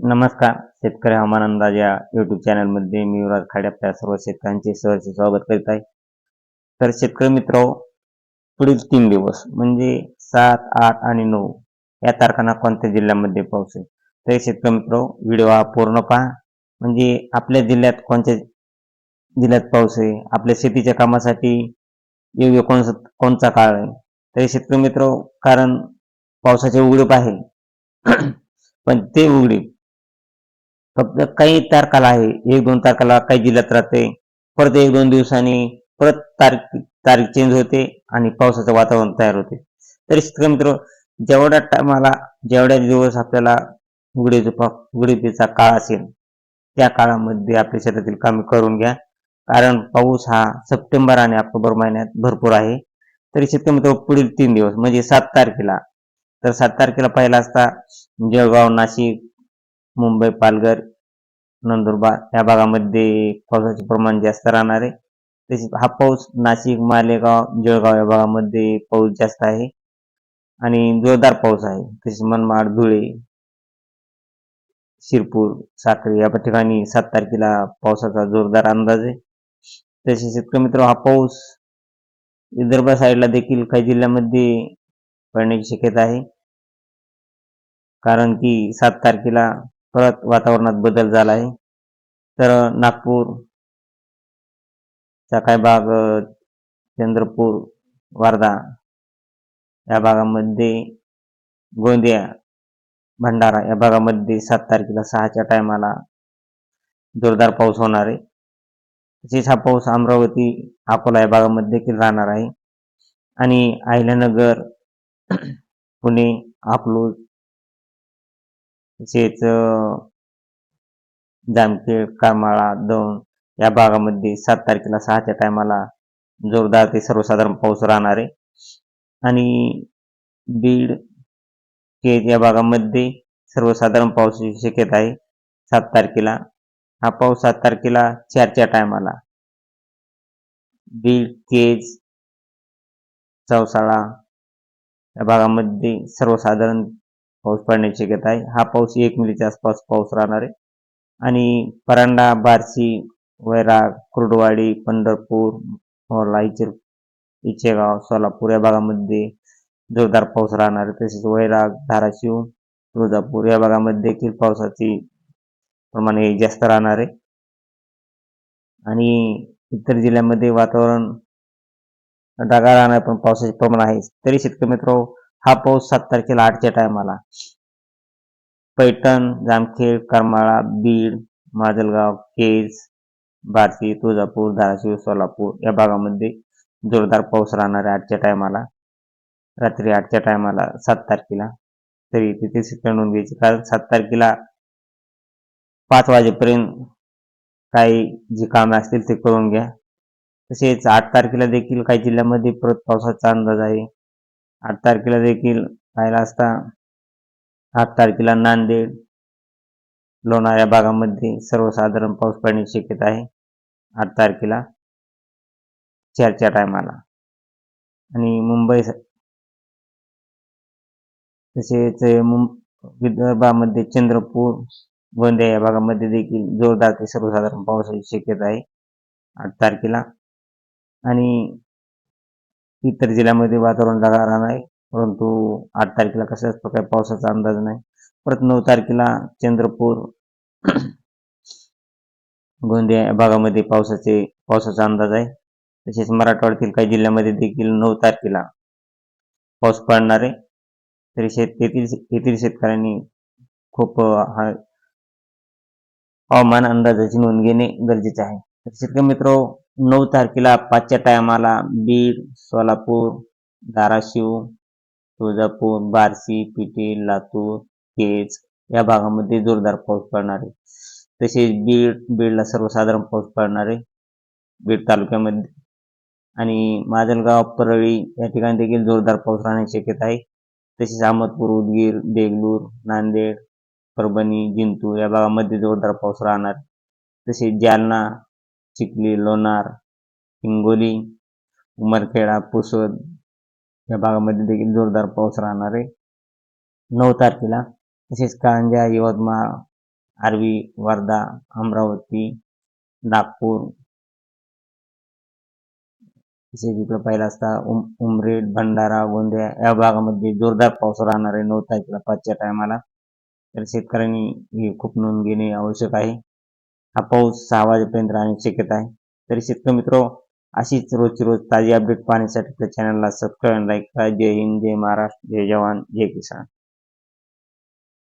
नमस्कार शेतकरी हवामान अंदाज या युट्यूब चॅनलमध्ये मी युवराज खाडे आपल्या सर्व शेतकऱ्यांचे सहर्ष स्वागत करीत आहे. तर शेतकरी मित्र पुढील तीन दिवस म्हणजे सात आठ आणि नऊ या तारखांना कोणत्या जिल्ह्यामध्ये पाऊस आहे? तर शेतकरी मित्र व्हिडिओ हा पूर्ण पहा. म्हणजे आपल्या जिल्ह्यात कोणत्या जिल्ह्यात पाऊस आहे? आपल्या शेतीच्या कामासाठी योग्य कोण कोणता काळ आहे? तर शेतकरी मित्र कारण पावसाचे उघडीप आहे. पण ते उघडीप फक्त काही तारखाला आहे. एक दोन तारखाला काही जिल्ह्यात राहते. परत एक दोन दिवसांनी परत तारीख तारीख चेंज होते आणि पावसाचं वातावरण तयार होते. तरी शेतकरी मित्र जेवढ्या टायमाला जेवढ्या दिवस आपल्याला उघडीचा उघडीपीचा काळ असेल त्या काळामध्ये आपल्या शेतातील कामे करून घ्या. कारण पाऊस हा सप्टेंबर आणि ऑक्टोबर महिन्यात भरपूर आहे. तरी शेतकरी मित्र पुढील तीन दिवस म्हणजे सात तारखेला. तर सात तारखेला पहिला असता जळगाव नाशिक मुंबई पालघर नंदुरबार या भागामध्ये पावसाचे प्रमाण जास्त राहणार आहे. तसेच हा पाऊस नाशिक मालेगाव जळगाव या भागामध्ये पाऊस जास्त आहे. आणि जोरदार पाऊस आहे. तसेच मनमाड धुळे शिरपूर साक्री या ठिकाणी सात तारखेला पावसाचा जोरदार अंदाज आहे. तसेच शेतकरी मित्र हा पाऊस विदर्भ साईडला देखील काही जिल्ह्यामध्ये पडण्याची शक्यता आहे. कारण की सात तारखेला परत वातावरणात बदल झाला आहे तर नागपूर काही भाग चंद्रपूर वर्धा या भागामध्ये गोंदिया भंडारा या भागामध्ये सात तारखेला सहाच्या टायमाला जोरदार पाऊस होणार आहे. तसेच हा पाऊस अमरावती अकोला या भागामध्ये देखील राहणार आहे. आणि अहिल्यानगर पुणे अकलूज तसेच जामखेड करमाळा दौंड या भागामध्ये सात तारखेला सहाच्या टायमाला जोरदार ते सर्वसाधारण पाऊस राहणार आहे. आणि बीड केज या भागामध्ये सर्वसाधारण पावसाची शक्यता आहे. सात तारखेला हा पाऊस सात तारखेला चारच्या टायमाला. बीड केज चौसाळा या भागामध्ये सर्वसाधारण पाऊस पडण्याची शक्यता आहे. हा पाऊस एक मिलीच्या आसपास पाऊस राहणार आहे. आणि परांडा बार्शी वैराग कुर्डवाडी पंढरपूर मोर्ला इचर इचेगाव सोलापूर या भागामध्ये जोरदार पाऊस राहणार आहे. तसेच वैराग धाराशिव तुळजापूर या भागामध्ये देखील पावसाची प्रमाण हे जास्त राहणार आहे. आणि इतर जिल्ह्यामध्ये वातावरण ढगाळ राहणार पण पावसाचे प्रमाण आहे. तरी शेतकरी मित्र हा पाऊस सात तारखेला आठच्या टायमाला पैठण जामखेड करमाळा बीड माजलगाव केज बार्शी तुळजापूर धाराशिव सोलापूर या भागामध्ये जोरदार पाऊस राहणार आहे आठच्या टायमाला रात्री आठच्या टायमाला सात तारखेला तरी तिथे शिक्षण नोंद घ्यायची. कारण सात तारखेला पाच वाजेपर्यंत काही जी कामे असतील ते करून घ्या. तसेच आठ तारखेला देखील काही जिल्ह्यामध्ये परत पावसाचा अंदाज आहे. आठ तारखेला देखील पाहिला असता. आठ तारखेला नांदेड लोणार या भागामध्ये सर्वसाधारण पाऊस पडण्याची शक्यता आहे. आठ तारखेला चारच्या टायमाला. आणि मुंबई तसेच मुं- विदर्भामध्ये चंद्रपूर गोंदिया या भागामध्ये देखील जोरदार ते सर्वसाधारण पावसाची शक्यता आहे. आठ तारखेला. आणि इतर जिल्ह्यामध्ये वातावरण ढगाळ राहणार आहे. परंतु आठ तारखेला कशाच प्रकारे पावसाचा अंदाज नाही. परत नऊ तारखेला चंद्रपूर गोंदिया या भागामध्ये पावसाचे पावसाचा अंदाज आहे. तसेच मराठवाड्यातील काही जिल्ह्यामध्ये देखील नऊ तारखेला पाऊस पडणार आहे. तरी शेत येथील येथील शेतकऱ्यांनी खूप हा हवामान अंदाजाची नोंद घेणे गरजेचे आहे. तर शेतकरी मित्र नऊ तारखेला पाचच्या टायमाला बीड सोलापूर धाराशिव तुळजापूर बार्शी पिटे लातूर केज या भागामध्ये जोरदार पाऊस पडणार आहे. तसेच बीड बीडला सर्वसाधारण पाऊस पडणार आहे. बीड तालुक्यामध्ये आणि माजलगाव परळी या ठिकाणी देखील जोरदार पाऊस राहण्याची शक्यता आहे. तसेच अहमदपूर उदगीर देगलूर नांदेड परभणी जिंतूर या भागामध्ये जोरदार पाऊस राहणार. तसेच जालना चिखली लोणार हिंगोली उमरखेडा पुसद या भागामध्ये देखील जोरदार पाऊस राहणार आहे. नऊ तारखेला तसेच कारंजा यवतमाळ आर्वी वर्धा अमरावती नागपूर तसेच इकडं पाहिलं असता उम उमरेड भंडारा गोंदिया या भागामध्ये जोरदार पाऊस राहणार आहे. नऊ तारखेला पाचच्या टायमाला तर शेतकऱ्यांनी ही खूप नोंद घेणे आवश्यक आहे. हा पाऊस सहा वाजेपर्यंत राहण्याची शक्यता आहे. तरी शेतकरी मित्र अशीच रोजची रोज ताजी अपडेट पाहण्यासाठी आपल्या चॅनलला सबस्क्राईब लाईक करा. जय हिंद जय महाराष्ट्र जय जवान जय किसान.